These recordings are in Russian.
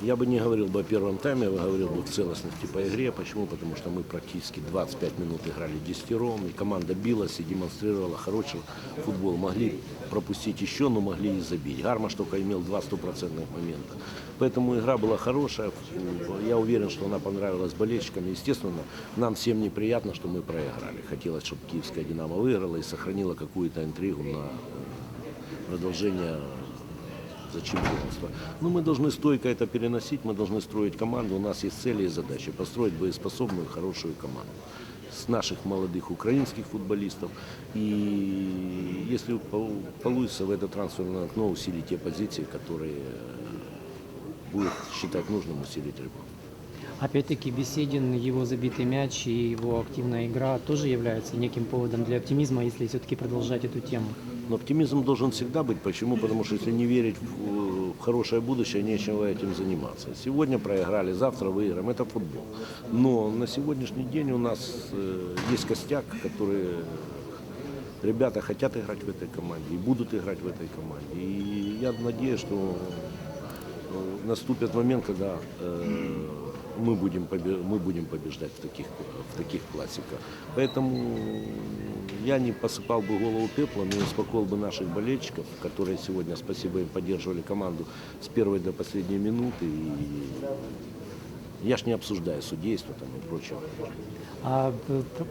Я бы не говорил бы о первом тайме, я бы говорил бы в целостности по игре. Почему? Потому что мы практически 25 минут играли десятером, и команда билась и демонстрировала хороший футбол. Могли пропустить еще, но могли и забить. Гармаш только имел два стопроцентных момента. Поэтому игра была хорошая. Я уверен, что она понравилась болельщикам. Естественно, нам всем неприятно, что мы проиграли. Хотелось, чтобы киевская «Динамо» выиграла и сохранила какую-то интригу на продолжение за чемпионство. Но мы должны стойко это переносить, мы должны строить команду. У нас есть цели и задачи. Построить боеспособную, хорошую команду с наших молодых украинских футболистов. И если пол- получится в это трансферное окно усилить те позиции, которые э, будет считать нужным усилить ребенок. Опять-таки Беседин, его забитый мяч и его активная игра тоже является неким поводом для оптимизма, если все-таки продолжать эту тему. Но оптимизм должен всегда быть. Почему? Потому что если не верить в, в хорошее будущее, нечего этим заниматься. Сегодня проиграли, завтра выиграем. Это футбол. Но на сегодняшний день у нас э, есть костяк, которые ребята хотят играть в этой команде и будут играть в этой команде. И я надеюсь, что э, наступит момент, когда э, мы будем, мы будем побеждать в таких, в таких классиках. Поэтому я не посыпал бы голову пеплом и успокоил бы наших болельщиков, которые сегодня, спасибо им, поддерживали команду с первой до последней минуты. И я ж не обсуждаю судейство там и прочее. А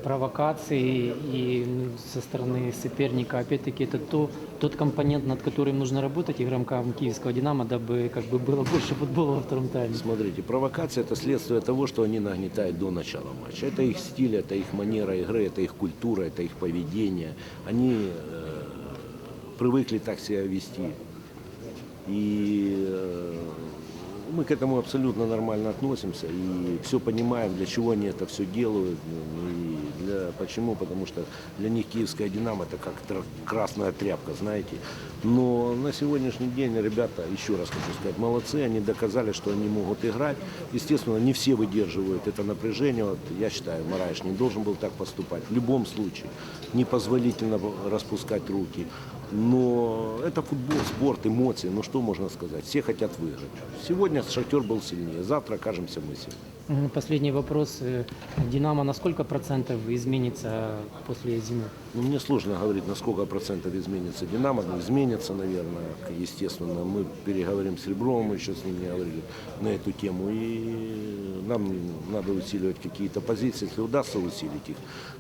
провокации и ну, со стороны соперника, опять-таки, это то, тот компонент, над которым нужно работать игрокам киевского «Динамо», дабы как бы было больше футбола во втором тайме. Смотрите, провокация – это следствие того, что они нагнетают до начала матча. Это их стиль, это их манера игры, это их культура, это их поведение. Они э, привыкли так себя вести. И э, мы к этому абсолютно нормально относимся и все понимаем, для чего они это все делают. И для, почему? Потому что для них киевская «Динамо» это как красная тряпка, знаете. Но на сегодняшний день ребята, еще раз хочу сказать, молодцы, они доказали, что они могут играть. Естественно, не все выдерживают это напряжение. Вот, я считаю, Мараеш не должен был так поступать. В любом случае, непозволительно распускать руки. Но это футбол, спорт, эмоции. Ну что можно сказать? Все хотят выиграть. Сегодня Шахтер был сильнее, завтра окажемся мы сильнее. Последний вопрос. Э, «Динамо» на сколько процентов изменится после зимы? Ну, мне сложно говорить, на сколько процентов изменится Динамо. Ну, изменится, наверное, естественно. Мы переговорим с Ребровым, мы еще с ним не говорили на эту тему. И нам надо усиливать какие-то позиции. Если удастся усилить их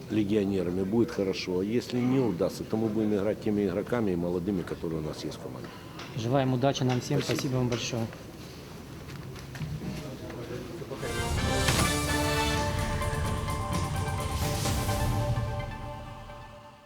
легионерами, будет хорошо. А если не удастся, то мы будем играть теми игроками и молодыми, которые у нас есть в команде. Желаем удачи нам всем. Спасибо, вам большое.